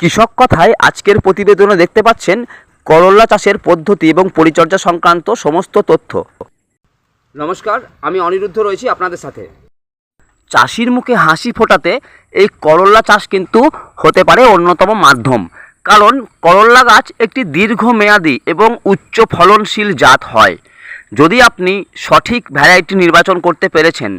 কৃষক কথায় আজকের প্রতিবেদনে দেখতে পাচ্ছেন করল্লা চাষের পদ্ধতি এবং পরিচর্যা সংক্রান্ত সমস্ত তথ্য। নমস্কার, আমি অনিরুদ্ধ রয়েছি আপনাদের সাথে। চাষির মুখে হাসি ফোটাতে এই করল্লা চাষ কিন্তু হতে পারে অন্যতম মাধ্যম। কারণ করল্লা গাছ একটি দীর্ঘমেয়াদী এবং উচ্চ ফলনশীল জাত হয়। যদি আপনি সঠিক ভ্যারাইটি নির্বাচন করতে পেরেছেন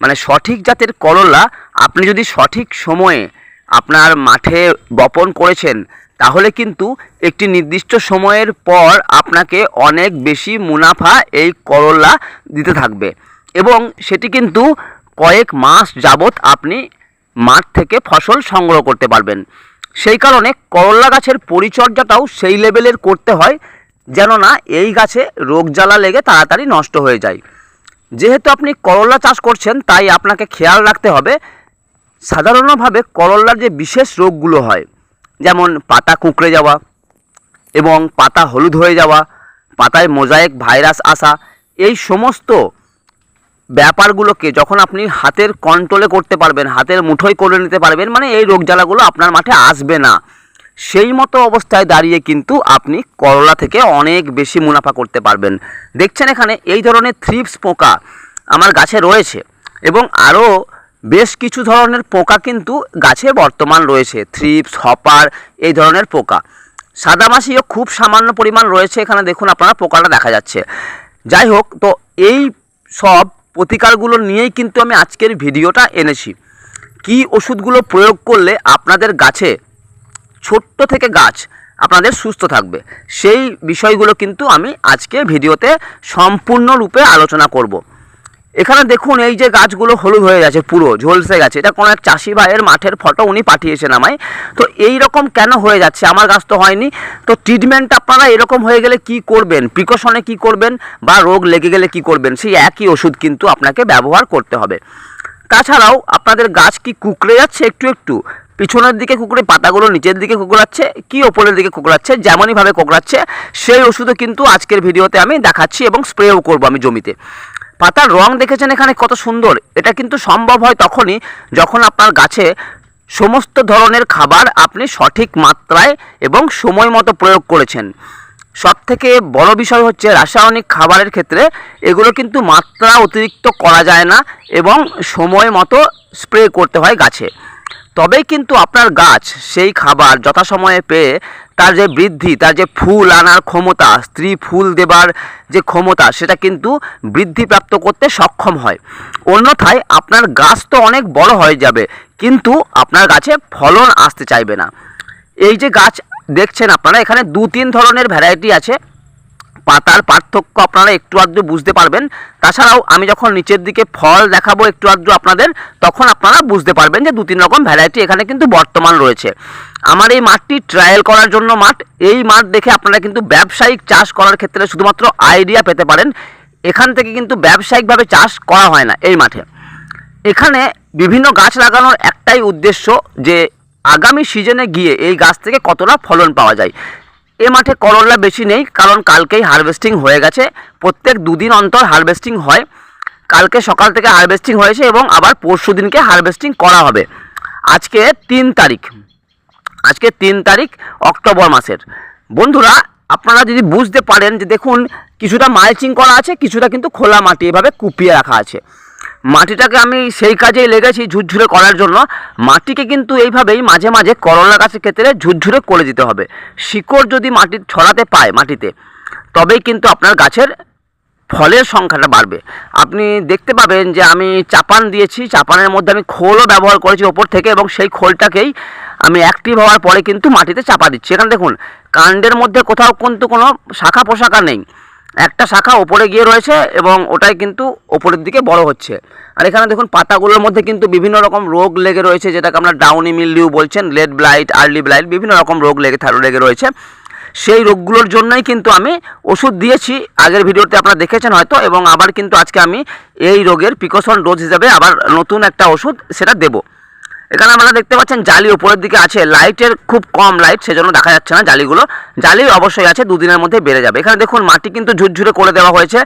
মানে সঠিক জাতের করল্লা আপনি যদি সঠিক সময়ে আপনার মাঠে বপন করেছেন, তাহলে কিন্তু একটি নির্দিষ্ট সময়ের পর আপনাকে অনেক বেশি মুনাফা এই করল্লা দিতে থাকবে। এবং সেটি কিন্তু কয়েক মাস যাবত আপনি মাঠ থেকে ফসল সংগ্রহ করতে পারবেন। সেই কারণে করল্লা গাছের পরিচর্যাটাও সেই লেভেলের করতে হয় যেন না এই গাছে রোগ জ্বালা লেগে তাড়াতাড়ি নষ্ট হয়ে যায়। যেহেতু আপনি করল্লা চাষ করছেন, তাই আপনাকে খেয়াল রাখতে হবে সাধারণভাবে করল্লার যে বিশেষ রোগগুলো হয়, যেমন পাতা কুঁকড়ে যাওয়া এবং পাতা হলুদ হয়ে যাওয়া, পাতায় মোজাইক ভাইরাস আসা, এই সমস্ত ব্যাপারগুলোকে যখন আপনি হাতের কন্ট্রোলে করতে পারবেন, হাতের মুঠোয় করে নিতে পারবেন মানে এই রোগ জ্বালাগুলো আপনার মাঠে আসবে না। সেই মতো অবস্থায় দাঁড়িয়ে কিন্তু আপনি করলা থেকে অনেক বেশি মুনাফা করতে পারবেন। দেখছেন এখানে এই ধরনের থ্রিপস পোকা আমার গাছে রয়েছে এবং আরও বেশ কিছু ধরনের পোকা কিন্তু গাছে বর্তমান রয়েছে। থ্রিপস, হপার, এই ধরনের পোকা। সাদামাছিও খুব সামান্য পরিমাণ রয়েছে। এখানে দেখুন আপনারা পোকাটা দেখা যাচ্ছে। যাই হোক, তো এই সব প্রতিকারগুলো নিয়েই কিন্তু আমি আজকের ভিডিওটা এনেছি। কি ওষুধগুলো প্রয়োগ করলে আপনাদের গাছে ছোট্ট থেকে গাছ আপনাদের সুস্থ থাকবে, সেই বিষয়গুলো কিন্তু আমি আজকে ভিডিওতে সম্পূর্ণরূপে আলোচনা করব। এখানে দেখুন, এই যে গাছগুলো হলুদ হয়ে গেছে পুরো, ঝলসে গেছে। এটা কোনো এক চাষি ভাইয়ের মাঠের ফটো উনি পাঠিয়েছেন আমায়। তো এই রকম কেন হয়ে যাচ্ছে? আমার গাছ তো হয়নি। তো ট্রিটমেন্ট আপনারা এরকম হয়ে গেলে কি করবেন? প্রিকশনে কি করবেন? বা রোগ লেগে গেলে কি করবেন? সেই একই ওষুধ কিন্তু আপনাকে ব্যবহার করতে হবে। তাছাড়াও আপনাদের গাছ কি কুকড়ে যাচ্ছে একটু একটু? পিছনের দিকে কুকুরে পাতাগুলো নিচের দিকে কুকড়াচ্ছে, কি ওপরের দিকে কুকড়াচ্ছে যেমনইভাবে কুকড়াচ্ছে, সেই ওষুধও কিন্তু আজকের ভিডিওতে আমি দেখাচ্ছি এবং স্প্রেও করব আমি জমিতে। পাতার রং দেখেছেন এখানে কত সুন্দর। এটা কিন্তু সম্ভব হয় তখনই যখন আপনার গাছে সমস্ত ধরনের খাবার আপনি সঠিক মাত্রায় এবং সময় মতো প্রয়োগ করেছেন। সব থেকে বড় বিষয় হচ্ছে রাসায়নিক খাবারের ক্ষেত্রে এগুলো কিন্তু মাত্রা অতিরিক্ত করা যায় না এবং সময় মতো স্প্রে করতে হয় গাছে। তবেই কিন্তু আপনার গাছ সেই খাবার যথাসময়ে পেয়ে তার যে বৃদ্ধি, তার যে ফুল আনার ক্ষমতা, স্ত্রী ফুল দেবার যে ক্ষমতা, সেটা কিন্তু বৃদ্ধিপ্রাপ্ত করতে সক্ষম হয়। অন্যথায় আপনার গাছ তো অনেক বড় হয়ে যাবে, কিন্তু আপনার গাছে ফলন আসতে চাইবে না। এই যে গাছ দেখছেন আপনারা, এখানে দু তিন ধরনের ভ্যারাইটি আছে। পাতার পার্থক্য আপনারা একটু আধটু বুঝতে পারবেন। তাছাড়াও আমি যখন নিচের দিকে ফল দেখাবো একটু আধটু আপনাদের, তখন আপনারা বুঝতে পারবেন যে দু তিন রকম ভ্যারাইটি এখানে কিন্তু বর্তমান রয়েছে। আমার এই মাঠটি ট্রায়াল করার জন্য মাঠ, এই মাঠ দেখে আপনারা কিন্তু ব্যবসায়িক চাষ করার ক্ষেত্রে শুধুমাত্র আইডিয়া পেতে পারেন। এখান থেকে কিন্তু ব্যবসায়িকভাবে চাষ করা হয় না এই মাঠে। এখানে বিভিন্ন গাছ লাগানোর একটাই উদ্দেশ্য যে আগামী সিজনে গিয়ে এই গাছ থেকে কতটা ফলন পাওয়া যায়। এ মাঠে করলা বেশি নেই, কারণ কালকেই হারভেস্টিং হয়ে গেছে। প্রত্যেক দুদিন অন্তর হারভেস্টিং হয়। কালকে সকাল থেকে হারভেস্টিং হয়েছে এবং আবার পরশু দিনকে হারভেস্টিং করা হবে। আজকে তিন তারিখ। আজকে তিন তারিখ অক্টোবর মাসের। বন্ধুরা, আপনারা যদি বুঝতে পারেন যে দেখুন, কিছুটা মালচিং করা আছে, কিছুটা কিন্তু খোলা মাটি এভাবে কুপিয়ে রাখা আছে। মাটিটাকে আমি সেই কাজেই লেগেছি ঝুরঝুরে করার জন্য। মাটিকে কিন্তু এইভাবেই মাঝে মাঝে করলা গাছের ক্ষেত্রে ঝুরঝুরে করে দিতে হবে। শিকড় যদি মাটির ছড়াতে পায় মাটিতে, তবেই কিন্তু আপনার গাছের ফলের সংখ্যাটা বাড়বে। আপনি দেখতে পাবেন যে আমি চাপান দিয়েছি, চাপানের মধ্যে আমি খোলও ব্যবহার করেছি ওপর থেকে এবং সেই খোলটাকেই আমি অ্যাক্টিভ হওয়ার পরে কিন্তু মাটিতে চাপা দিচ্ছি। এখানে দেখুন, কাণ্ডের মধ্যে কোথাও কিন্তু কোনো শাখা পোশাকা নেই। একটা শাখা ওপরে গিয়ে রয়েছে এবং ওটাই কিন্তু ওপরের দিকে বড় হচ্ছে। আর এখানে দেখুন, পাতাগুলোর মধ্যে কিন্তু বিভিন্ন রকম রোগ লেগে রয়েছে, যেটাকে আমরা ডাউনি মিলডিউ বলছেন লেড ব্লাইট আর্লি ব্লাইট বিভিন্ন রকম রোগ লেগে লেগে রয়েছে। সেই রোগগুলোর জন্যই কিন্তু আমি ওষুধ দিয়েছি। আগের ভিডিওতে আপনারা দেখেছেন হয়তো, এবং আবার কিন্তু আজকে আমি এই রোগের প্রিকশন ডোজ হিসাবে আবার নতুন একটা ওষুধ সেটা দেব। এখানে আপনারা দেখতে পাচ্ছেন জালি উপরের দিকে আছে। লাইটের খুব কম লাইট সেজন্য দেখা যাচ্ছে না জালিগুলো। জালি অবশ্যই আছে, দুদিনের মধ্যে বেড়ে যাবে। এখানে দেখুন, মাটি কিন্তু ঝুরঝুরে করে দেওয়া হয়েছে।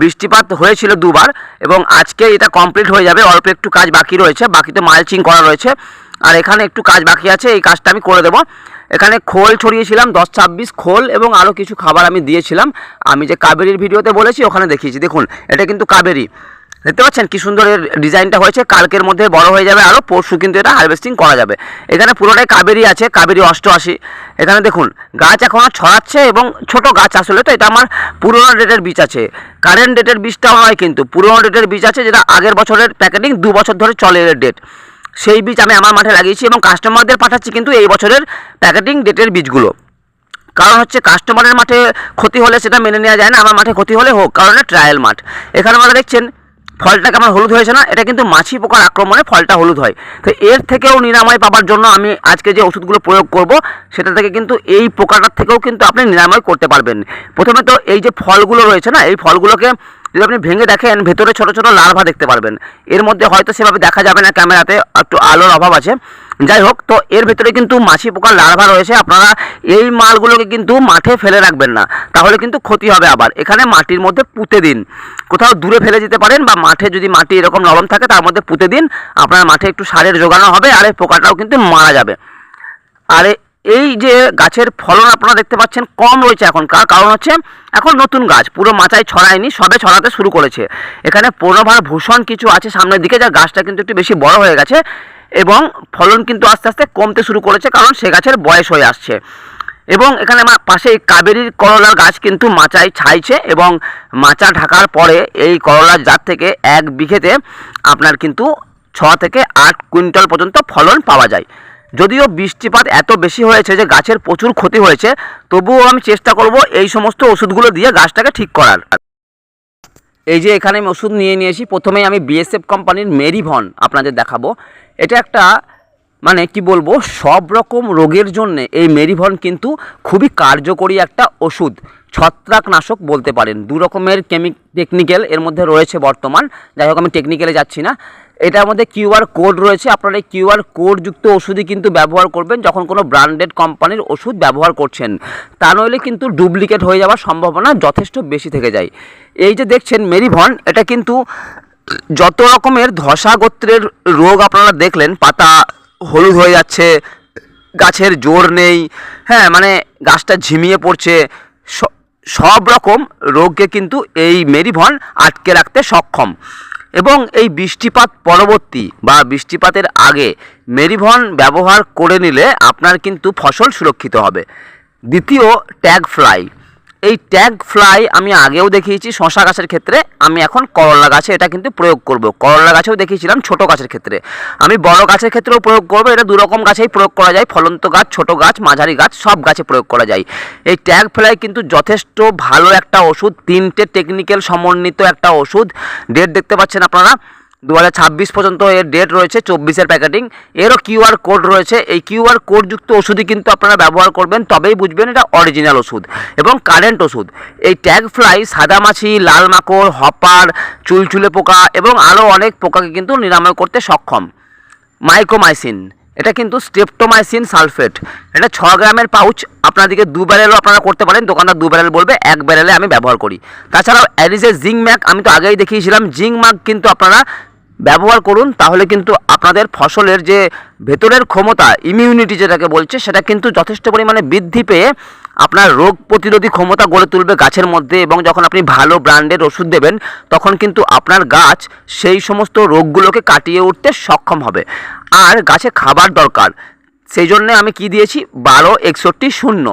বৃষ্টিপাত হয়েছিল দুবার, এবং আজকে এটা কমপ্লিট হয়ে যাবে। অল্প একটু কাজ বাকি রয়েছে বাকিতে মালচিং করা রয়েছে। আর এখানে একটু কাজ বাকি আছে, এই কাজটা আমি করে দেবো। এখানে খোল ছড়িয়েছিলাম, দশ ছাব্বিশ খোল এবং আরও কিছু খাবার আমি দিয়েছিলাম। আমি যে কাবেরির ভিডিওতে বলেছি, ওখানে দেখিয়েছি। দেখুন, এটা কিন্তু কাবেরি। দেখতে পাচ্ছেন কি সুন্দর এর ডিজাইনটা হয়েছে। কালকের মধ্যে বড় হয়ে যাবে আরও পরশু কিন্তু এটা হারভেস্টিং করা যাবে। এখানে পুরোটাই কাবেরি আছে, কাবেরি অষ্টআশি। এখানে দেখুন, গাছ এখনও ছড়াচ্ছে এবং ছোট গাছ আসলে তো, এটা আমার পুরোনো ডেটের বীজ আছে। কারেন্ট ডেটের বীজটাও নয় কিন্তু, পুরোনো ডেটের বীজ আছে যেটা আগের বছরের প্যাকেটিং দু বছর ধরে চলে এর ডেট সেই বীজ আমি আমার মাঠে লাগিয়েছি এবং কাস্টমারদের পাঠাচ্ছি কিন্তু এই বছরের প্যাকেটিং ডেটের বীজগুলো। কারণ হচ্ছে কাস্টমারের মাঠে ক্ষতি হলে সেটা মেনে নেওয়া যায় না, আমার মাঠে ক্ষতি হলে হোক, কারণ ট্রায়াল মাঠ। এখানে আমরা দেখছেন ফলটা কেমন হলুদ হয়েছে না, এটা কিন্তু মাছি পোকার আক্রমণে ফলটা হলুদ হয়। তো এর থেকেও নিরাময় পাবার জন্য আমি আজকে যে ওষুধগুলো প্রয়োগ করব, সেটা থেকে কিন্তু এই পোকাটার থেকেও কিন্তু আপনি নিরাময় করতে পারবেন। প্রথমে তো এই যে ফলগুলো রয়েছে না, এই ফলগুলোকে যদি আপনি ভেঙে দেখেন, ভেতরে ছোট ছোট লার্ভা দেখতে পারবেন। এর মধ্যে হয়তো সেভাবে দেখা যাবে না, ক্যামেরাতে একটু আলোর অভাব আছে। যাই হোক, তো এর ভেতরে কিন্তু মাছি পোকার লার্ভা রয়েছে। আপনারা এই মালগুলোকে কিন্তু মাঠে ফেলে রাখবেন না। তাহলে কিন্তু ক্ষতি হবে আবার। এখানে মাটির মধ্যে পুঁতে দিন। কোথাও দূরে ফেলে যেতে পারেন বা মাঠে যদি মাটি এরকম নরম থাকে, তার মধ্যে পুঁতে দিন। আপনার মাঠে একটু সারের জোগানো হবে, আর এই পোকাটাও কিন্তু মারা যাবে। আর এই যে গাছের ফলন আপনারা দেখতে পাচ্ছেন, কম রয়েছে এখনকার। কারণ হচ্ছে, এখন নতুন গাছ, পুরো মাচায় ছড়ায়নি, সবে ছড়াতে শুরু করেছে। এখানে পূর্ণভার ভূষণ কিছু আছে সামনের দিকে যা গাছটা কিন্তু একটু বেশি বড় হয়ে গেছে এবং ফলন কিন্তু আস্তে আস্তে কমতে শুরু করেছে, কারণ সে গাছের বয়স হয়ে আসছে। এবং এখানে আমার পাশে কাবেরির করলার গাছ কিন্তু মাচায় ছাইছে এবং মাচা ঢাকার পরে এই করলার জাত থেকে এক বিঘেতে আপনার কিন্তু ছ থেকে আট কুইন্টাল পর্যন্ত ফলন পাওয়া যায়। যদিও বৃষ্টিপাত এত বেশি হয়েছে যে গাছের প্রচুর ক্ষতি হয়েছে, তবুও আমি চেষ্টা করব এই সমস্ত ওষুধগুলো দিয়ে গাছটাকে ঠিক করার। এই যে এখানে আমি ওষুধ নিয়ে নিয়েছি, প্রথমেই আমি বিএসএফ কোম্পানির মেরিভন আপনাদের দেখাবো। এটা একটা মানে কি বলব, সব রকম রোগের জন্য এই মেরিভন কিন্তু খুবই কার্যকরী একটা ওষুধ। ছত্রাকনাশক বলতে পারেন। দু রকমের কেমিক টেকনিক্যাল এর মধ্যে রয়েছে বর্তমান। যাই হোক, আমি টেকনিক্যালে যাচ্ছি না। এটার মধ্যে কিউআর কোড রয়েছে। আপনারা এই কিউআর কোডযুক্ত ওষুধই কিন্তু ব্যবহার করবেন যখন কোনো ব্র্যান্ডেড কোম্পানির ওষুধ ব্যবহার করছেন। তা নইলে কিন্তু ডুপ্লিকেট হয়ে যাওয়ার সম্ভাবনা যথেষ্ট বেশি থেকে যায়। এই যে দেখছেন মেরিভন, এটা কিন্তু যত রকমের ধসা গোত্রের রোগ আপনারা দেখলেন, পাতা হলুদ হয়ে যাচ্ছে, গাছের জোর নেই হ্যাঁ মানে গাছটা ঝিমিয়ে পড়ছে সব রকম রোগকে কিন্তু এই মেরিভন আটকে রাখতে সক্ষম। এবং এই বৃষ্টিপাত পরবর্তী বা বৃষ্টিপাতের আগে মেরিভন ব্যবহার করে নিলে আপনার কিন্তু ফসল সুরক্ষিত হবে। দ্বিতীয়, ট্যাগ ফ্লাই। এই ট্যাগ ফ্লাই আমি আগেও দেখিয়েছি শশা গাছের ক্ষেত্রে, আমি এখন করলা গাছে এটা কিন্তু প্রয়োগ করব। করলা গাছেও দেখিয়েছিলাম ছোট গাছের ক্ষেত্রে। আমি বড় গাছের ক্ষেত্রেও প্রয়োগ করব, এটা দু রকম গাছেই প্রয়োগ করা যায়, ফলন্ত গাছ, ছোট গাছ, মাঝারি গাছ, সব গাছে প্রয়োগ করা যায়। এই ট্যাগ ফ্লাই কিন্তু যথেষ্ট ভালো একটা ওষুধ, তিনটে টেকনিক্যাল সমন্বিত একটা ওষুধ। ডেট দেখতে পাচ্ছেন আপনারা? দু হাজার ছাব্বিশ পর্যন্ত এর ডেট রয়েছে চব্বিশের প্যাকেটিং এরও কিউআর কোড রয়েছে। এই কিউআর কোডযুক্ত ওষুধই কিন্তু আপনারা ব্যবহার করবেন, তবেই বুঝবেন এটা অরিজিনাল ওষুধ এবং কারেন্ট ওষুধ। এই ট্যাগ ফ্লাই সাদামাছি লাল মাকড়, হপার, চুলচুলে পোকা এবং আরও অনেক পোকাকে কিন্তু নিরাময় করতে সক্ষম। মাইক্রোমাইসিন এটা কিন্তু স্টেপটোমাইসিন সালফেট এটা ছ গ্রামের পাউচ আপনাদেরকে দু ব্যারেলও আপনারা করতে পারেন। দোকানদার দু ব্যারেল বলবে, এক ব্যারেলে আমি ব্যবহার করি। তাছাড়াও অ্যারিজের জিঙ্ক ম্যাক আমি তো আগেই দেখিয়েছিলাম জিঙ্ক ম্যাক কিন্তু আপনারা ব্যবহার করুন, তাহলে কিন্তু আপনাদের ফসলের যে ভেতরের ক্ষমতা ইমিউনিটি যেটাকে বলছে, সেটা কিন্তু যথেষ্ট পরিমাণে বৃদ্ধি পেয়ে আপনার রোগ প্রতিরোধী ক্ষমতা গড়ে তুলবে গাছের মধ্যে এবং যখন আপনি ভালো ব্র্যান্ডের ওষুধ দেবেন, তখন কিন্তু আপনার গাছ সেই সমস্ত রোগগুলোকে কাটিয়ে উঠতে সক্ষম হবে। আর গাছে খাবার দরকার সেই জন্যে আমি কি দিয়েছি? বারো একষট্টি শূন্য।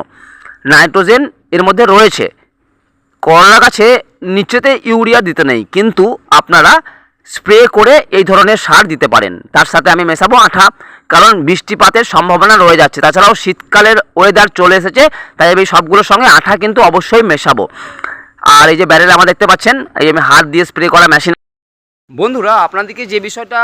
নাইট্রোজেন এর মধ্যে রয়েছে। করলা গাছে নিচেতে ইউরিয়া দিতে নেই, কিন্তু আপনারা স্প্রে করে এই ধরনের সার দিতে পারেন। তার সাথে আমি মেশাবো আঠা, কারণ বৃষ্টিপাতের সম্ভাবনা রয়ে যাচ্ছে। তাছাড়াও শীতকালের ওয়েদার চলে এসেছে, তাই আমি সবগুলোর সঙ্গে আঠা কিন্তু অবশ্যই মেশাবো। আর এই যে ব্যারেল আমার দেখতে পাচ্ছেন, এই আমি হাত দিয়ে স্প্রে করা মেশিন বন্ধুরা আপনাদেরকে যে বিষয়টা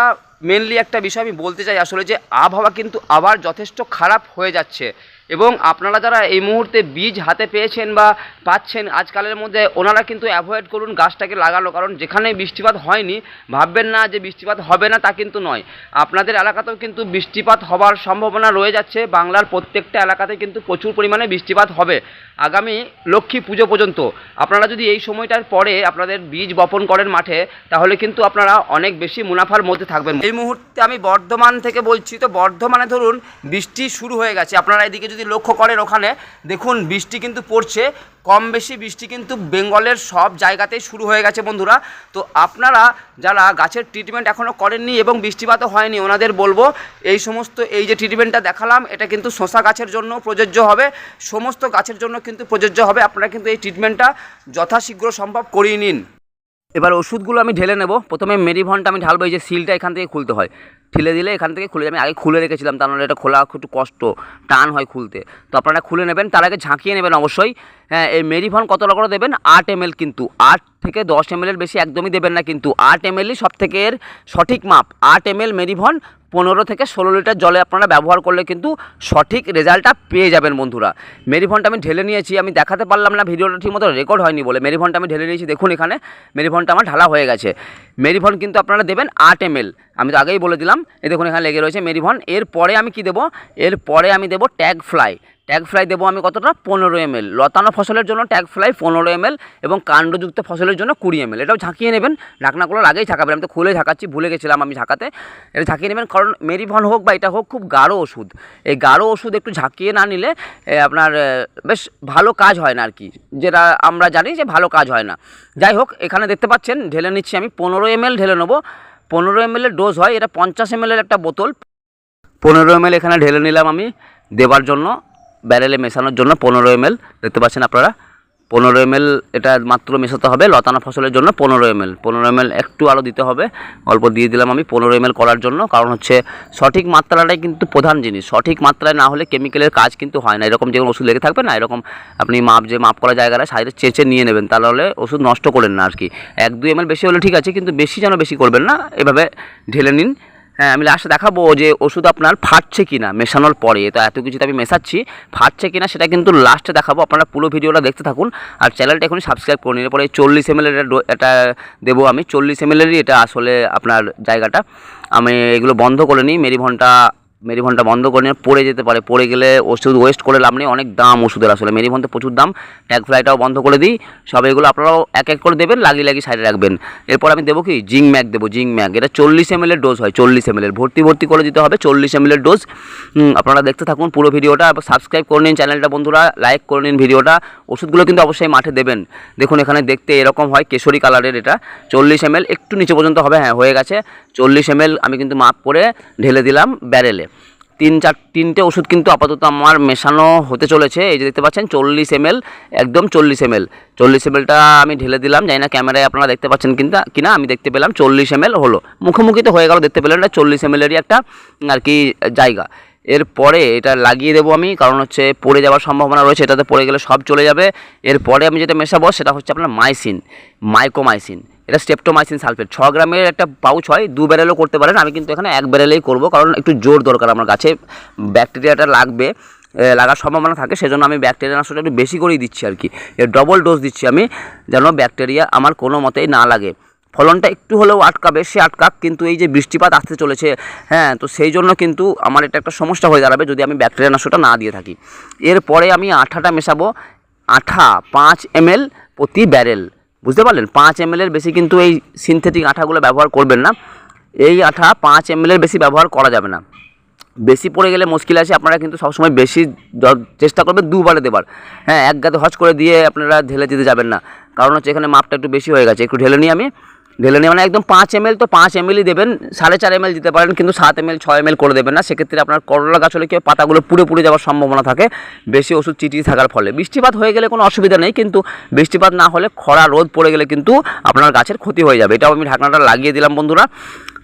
মেনলি একটা বিষয় আমি বলতে চাই, আসলে যে আবহাওয়া কিন্তু আবার যথেষ্ট খারাপ হয়ে যাচ্ছে। এবং আপনারা যারা এই মুহূর্তে বীজ হাতে পেয়েছেন বা পাচ্ছেন, আজকালের মধ্যে ওনারা কিন্তু অ্যাভয়েড করুন গাছটাকে লাগানো কারণ যেখানে বৃষ্টিপাত হয়নি, ভাববেন না যে বৃষ্টিপাত হবে না তা কিন্তু নয়। আপনাদের এলাকাতেও কিন্তু বৃষ্টিপাত হবার সম্ভাবনা রয়ে যাচ্ছে, বাংলার প্রত্যেকটা এলাকাতে কিন্তু প্রচুর পরিমাণে বৃষ্টিপাত হবে। আগামী লক্ষ্মী পুজো পর্যন্ত। আপনারা যদি এই সময়টার পরে আপনাদের বীজ বপন করেন মাঠে, তাহলে কিন্তু আপনারা অনেক বেশি মুনাফার মধ্যে থাকবেন। এই মুহূর্তে আমি বর্ধমান থেকে বলছি, তো বর্ধমানে ধরুন বৃষ্টি শুরু হয়ে গেছে। আপনারা এদিকে যদি লক্ষ্য করেন ওখানে, দেখুন বৃষ্টি কিন্তু পড়ছে, কম বেশি বৃষ্টি কিন্তু বেঙ্গলের সব জায়গাতেই শুরু হয়ে গেছে বন্ধুরা। তো আপনারা যারা গাছের ট্রিটমেন্ট এখনও করেননি এবং বৃষ্টিপাতও হয়নি, ওনাদের বলব, এই সমস্ত এই যে ট্রিটমেন্টটা দেখালাম, এটা কিন্তু শশা গাছের জন্য প্রযোজ্য হবে। সমস্ত গাছের জন্য কিন্তু প্রযোজ্য হবে। আপনারা কিন্তু এই ট্রিটমেন্টটা যথাশীঘ্র সম্ভব করিয়ে নিন। এবার ওষুধগুলো আমি ঢেলে নেব। প্রথমে মেরিভনটা আমি ঢালবো, এই যে সিলটা এখান থেকে খুলতে হয়। ঠেলে দিলে এখান থেকে খুলে আমি আগে খুলে রেখেছিলাম, তার নাহলে এটা খোলা একটু কষ্ট, টান হয় খুলতে। তো আপনারা খুলে নেবেন, তার আগে ঝাঁকিয়ে নেবেন অবশ্যই। হ্যাঁ এই মেরিভন কত করে দেবেন? আট এম কিন্তু, আট থেকে দশ এম এর বেশি একদমই দেবেন না কিন্তু আট এম এলই সব থেকে এর সঠিক মাপ। আট এম এল মেরিভন পনেরো থেকে ষোলো লিটার জলে আপনারা ব্যবহার করলে কিন্তু সঠিক রেজাল্টটা পেয়ে যাবেন বন্ধুরা। মেরিভনটা আমি ঢেলে নিয়েছি, আমি দেখাতে পারলাম না, ভিডিওটা ঠিকমতো রেকর্ড হয়নি বলে। মেরিভনটা আমি ঢেলে নিয়েছি, দেখুন এখানে, মেরিভনটা আমার ঢালা হয়ে গেছে। মেরিভন কিন্তু আপনারা দেবেন আট এম আমি তো আগেই বলে দিলাম, এই দেখুন এখানে লেগে রয়েছে মেরিভন। এরপরে আমি কি দেবো? এরপরে আমি দেবো ট্যাগ ফ্লাই ট্যাগ ফ্লাই দেবো আমি কতটা? পনেরো এম এল লতানো ফসলের জন্য ট্যাগ ফ্লাই পনেরো এম এবং কাণ্ডযুক্ত ফসলের জন্য কুড়ি এম এটাও ঝাঁকিয়ে নেবেন। ঢাকনাগুলো আগেই ঝাঁকাবেন। আমি তো খুলে ঝাঁকাচ্ছি, ভুলে গেছিলাম আমি ঝাঁকাতে। এটা ঝাঁকিয়ে নেবেন কারণ মেরিভন হোক বা এটা হোক, খুব গাঢ় ওষুধ। এই গাঢ় ওষুধ একটু ঝাঁকিয়ে না নিলে আপনার বেশ ভালো কাজ হয় না আর কি। যেটা আমরা জানি যে ভালো কাজ হয় না। যাই হোক, এখানে দেখতে পাচ্ছেন, ঢেলে নিচ্ছি আমি। পনেরো এম ঢেলে নেব। পনেরো এম এর ডোজ হয়, এটা পঞ্চাশ এম এর একটা বোতল। পনেরো এম এখানে ঢেলে নিলাম আমি দেবার জন্য। ব্যারেলে মেশানোর জন্য পনেরো এম দেখতে পাচ্ছেন আপনারা? পনেরো এম এটা মাত্র মেশাতে হবে লতানো ফসলের জন্য পনেরো এম এল পনেরো এম একটু আরও দিতে হবে। অল্প দিয়ে দিলাম আমি পনেরো এম করার জন্য। কারণ হচ্ছে সঠিক মাত্রাটাই কিন্তু প্রধান জিনিস। সঠিক মাত্রায় না হলে কেমিক্যালের কাজ কিন্তু হয় না। এরকম যেমন ওষুধ লেগে থাকবে না, এরকম আপনি মাপ যে মাপ করা জায়গাটা সাইডে চেঁচে নিয়ে নেবেন। তাহলে ওষুধ নষ্ট করেন না আর কি। এক দুই এম বেশি হলে ঠিক আছে, কিন্তু বেশি যেন বেশি করবেন না, এভাবে ঢেলে নিন। হ্যাঁ আমি লাস্টে দেখাবো যে ওষুধ আপনার ফাটছে কি না মেশানোর পরে। তো এত কিছুতে আমি মেশাচ্ছি, ফাটছে কি না সেটা কিন্তু লাস্টে দেখাবো। আপনারা পুরো ভিডিওটা দেখতে থাকুন আর চ্যানেলটা এখনই সাবস্ক্রাইব করে এরপরে চল্লিশ এম এর এটা দেবো আমি। চল্লিশ এম এটা আসলে আপনার জায়গাটা। আমি এগুলো বন্ধ করে নিই। মেরিভনটা মেরিভনটা বন্ধ করে নিয়ে পড়ে যেতে পারে। পড়ে গেলে ওষুধ ওয়েস্ট করে লাভ নেই, অনেক দাম ওষুধের আসলে। মেরিভনতে প্রচুর দাম। ট্যাগ ফ্লাইটাও বন্ধ করে দিই। সব এগুলো আপনারাও এক এক করে দেবেন, লাগিয়ে লাগিয়ে সাইডে রাখবেন। এরপর আমি দেবো কি? জিং ম্যাক দেবো জিং ম্যাক এটা চল্লিশ এম ডোজ হয়, চল্লিশ এম ভর্তি ভর্তি করে দিতে হবে চল্লিশ এম ডোজ আপনারা দেখতে থাকুন পুরো ভিডিওটা। সাবস্ক্রাইব করে নিন চ্যানেলটা বন্ধুরা। লাইক করে নিন ভিডিওটা। ওষুধগুলো কিন্তু অবশ্যই মাঠে দেবেন। দেখুন এখানে দেখতে এরকম হয় কেশরি কালারের এটা। চল্লিশ এম একটু নিচে পর্যন্ত হবে হ্যাঁ হয়ে গেছে। চল্লিশ এম আমি কিন্তু মাপ করে ঢেলে দিলাম ব্যারেলে তিন চার, তিনটে ওষুধ কিন্তু আপাতত আমার মেশানো হতে চলেছে। এই যে দেখতে পাচ্ছেন, চল্লিশ এম একদম চল্লিশ এম এল চল্লিশ এম আমি ঢেলে দিলাম, জানি না ক্যামেরায় আপনারা দেখতে পাচ্ছেন কিন্তু, কিনা, আমি দেখতে পেলাম চল্লিশ এম হলো। মুখোমুখি তো হয়ে গেল, দেখতে পেলেন এটা চল্লিশ এম এলেরই একটা, আর কি, জায়গা। এরপরে এটা লাগিয়ে দেবো আমি, কারণ হচ্ছে পড়ে যাওয়ার সম্ভাবনা রয়েছে, এটাতে পড়ে গেলে সব চলে যাবে। এরপরে আমি যেটা মেশাবো, সেটা হচ্ছে আপনার মাইসিন, মাইকোমাইসিন। এটা স্টেপটোমাইসিন সালফেট ছ গ্রামের একটা পাউচ হয়, দু ব্যারেলও করতে পারেন। আমি কিন্তু এখানে এক ব্যারেলেই করব, কারণ একটু জোর দরকার আমার গাছে। ব্যাকটেরিয়াটা লাগবে লাগার সম্ভাবনা থাকে, সেজন্য আমি ব্যাকটেরিয়া নাশকটা একটু বেশি করেই দিচ্ছি আর কি। এর ডবল ডোজ দিচ্ছি আমি, যেন ব্যাকটেরিয়া আমার কোনো মতেই না লাগে। ফলনটা একটু হলেও আটকাবে, সে আটকাক, কিন্তু এই যে বৃষ্টিপাত আসতে চলেছে হ্যাঁ তো সেই জন্য কিন্তু আমার এটা একটা সমস্যা হয়ে দাঁড়াবে যদি আমি ব্যাকটেরিয়া নাশকটা না দিয়ে থাকি। এরপরে আমি আঠাটা মেশাবো, আঠা পাঁচ এমএল প্রতি ব্যারেল বুঝতে পারলেন? পাঁচ এমএলের বেশি কিন্তু এই সিনথেটিক আঠাগুলো ব্যবহার করবেন না। এই আঠা পাঁচ এমএলের বেশি ব্যবহার করা যাবে না। বেশি পড়ে গেলে মুশকিল আছে, আপনারা কিন্তু সবসময় বেশি চেষ্টা করবেন দুবারে দেবার। হ্যাঁ এক গাতে হজ করে দিয়ে আপনারা ঢেলে দিতে যাবেন না। কারণ হচ্ছে এখানে মাপটা একটু বেশি হয়ে গেছে। একটু ঢেলে নিয়ে আমি। ঢেলে মানে একদম পাঁচ এমএল তো পাঁচ এমএলই দেবেন, সাড়ে চার এমএল দিতে পারেন, কিন্তু সাত এমএল ছয় এমএল করে দেবেন না। সেক্ষেত্রে আপনার করলা গাছ হলে কি পাতাগুলো পুড়ে পুড়ে যাওয়ার সম্ভাবনা থাকে, বেশি ওষুধ চিটিয়ে থাকার ফলে। বৃষ্টিপাত হয়ে গেলে কোনো অসুবিধা নেই, কিন্তু বৃষ্টিপাত না হলে খরা, রোদ পড়ে গেলে কিন্তু আপনার গাছের ক্ষতি হয়ে যাবে। এটাও আমি ঢাকনাটা লাগিয়ে দিলাম, বন্ধুরা।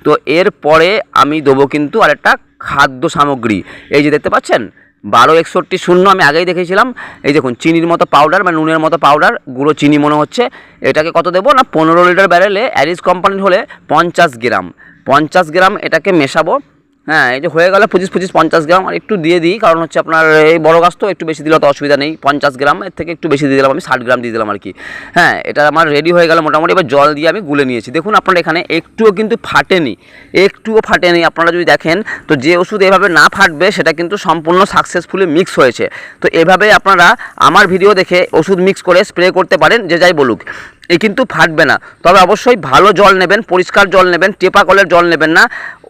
তো এরপরে আমি দেবো কিন্তু আরেকটা খাদ্য সামগ্রী। এই যে দেখতে পাচ্ছেন বারো একষট্টি শূন্য আমি আগেই দেখেছিলাম। এই দেখুন, চিনির মতো পাউডার বা নুনের মতো পাউডার গুঁড়ো চিনি মনে হচ্ছে। এটাকে কত দেবো না, পনেরো লিটার ব্যারেলে অ্যারিস কোম্পানির হলে পঞ্চাশ গ্রাম। পঞ্চাশ গ্রাম এটাকে মেশাবো। হ্যাঁ এই যে হয়ে গেলে পঁচিশ পঁচিশ পঞ্চাশ গ্রাম, আর একটু দিয়ে দিই, কারণ হচ্ছে আপনার এই বড় গাছ তো একটু বেশি দিলে তো অসুবিধা নেই। পঞ্চাশ গ্রাম, এর থেকে একটু বেশি দিয়ে দিলাম আমি, ষাট গ্রাম দিয়ে দিলাম আর কি। হ্যাঁ এটা আমার রেডি হয়ে গেল মোটামুটি, এবার জল দিয়ে আমি গুলে নিয়েছি। দেখুন আপনারা এখানে একটুও কিন্তু ফাটেনি, একটুও ফাটেনি। আপনারা যদি দেখেন, তো যে ওষুধ এভাবে না ফাটবে, সেটা কিন্তু সম্পূর্ণ সাকসেসফুলি মিক্স হয়েছে। তো এভাবে আপনারা আমার ভিডিও দেখে ওষুধ মিক্স করে স্প্রে করতে পারেন, যে যাই বলুক। এ কিন্তু ফাটবে না। তবে অবশ্যই ভালো জল নেবেন, পরিষ্কার জল নেবেন, টেপা কলের জল নেবেন না,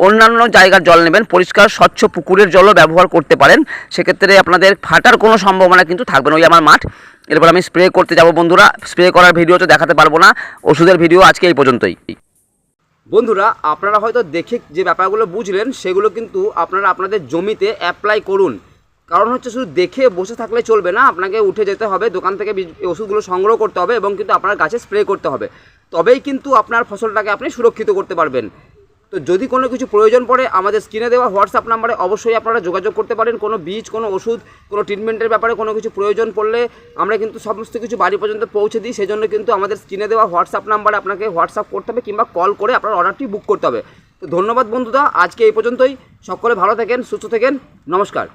অন্যান্য জায়গার জল নেবেন, পরিষ্কার স্বচ্ছ পুকুরের জলও ব্যবহার করতে পারেন। সেক্ষেত্রে আপনাদের ফাটার কোনো সম্ভাবনা কিন্তু থাকবে না। ওই আমার মাঠ, এরপর আমি স্প্রে করতে যাব বন্ধুরা। স্প্রে করার ভিডিও তো দেখাতে পারব না। ওষুধের ভিডিও আজকে এই পর্যন্তই। বন্ধুরা, আপনারা হয়তো দেখে যে ব্যাপারগুলো বুঝলেন, সেগুলো কিন্তু আপনারা আপনাদের জমিতে অ্যাপ্লাই করুন। কারণ হচ্ছে শুধু দেখে বসে থাকলে চলবে না, আপনাকে উঠে যেতে হবে, দোকান থেকে ওষুধগুলো সংগ্রহ করতে হবে এবং কিন্তু আপনার গাছে স্প্রে করতে হবে। তবেই কিন্তু আপনার ফসলটাকে আপনি সুরক্ষিত করতে পারবেন। তো যদি কোনো কিছু প্রয়োজন পড়ে, আমাদের স্ক্রিনে দেওয়া হোয়াটসঅ্যাপ নাম্বারে অবশ্যই আপনারা যোগাযোগ করতে পারেন। কোনো বীজ, কোনো ওষুধ, কোনো ট্রিটমেন্টের ব্যাপারে কোনো কিছু প্রয়োজন পড়লে আমরা কিন্তু সমস্ত কিছু বাড়ি পর্যন্ত পৌঁছে দিই। সেই জন্য কিন্তু আমাদের স্ক্রিনে দেওয়া হোয়াটসঅ্যাপ নাম্বারে আপনাকে হোয়াটসঅ্যাপ করতে হবে কিংবা কল করে আপনার অর্ডারটি বুক করতে হবে। তো ধন্যবাদ বন্ধুরা, আজকে এই পর্যন্তই। সকলে ভালো থাকেন, সুস্থ থাকেন। নমস্কার।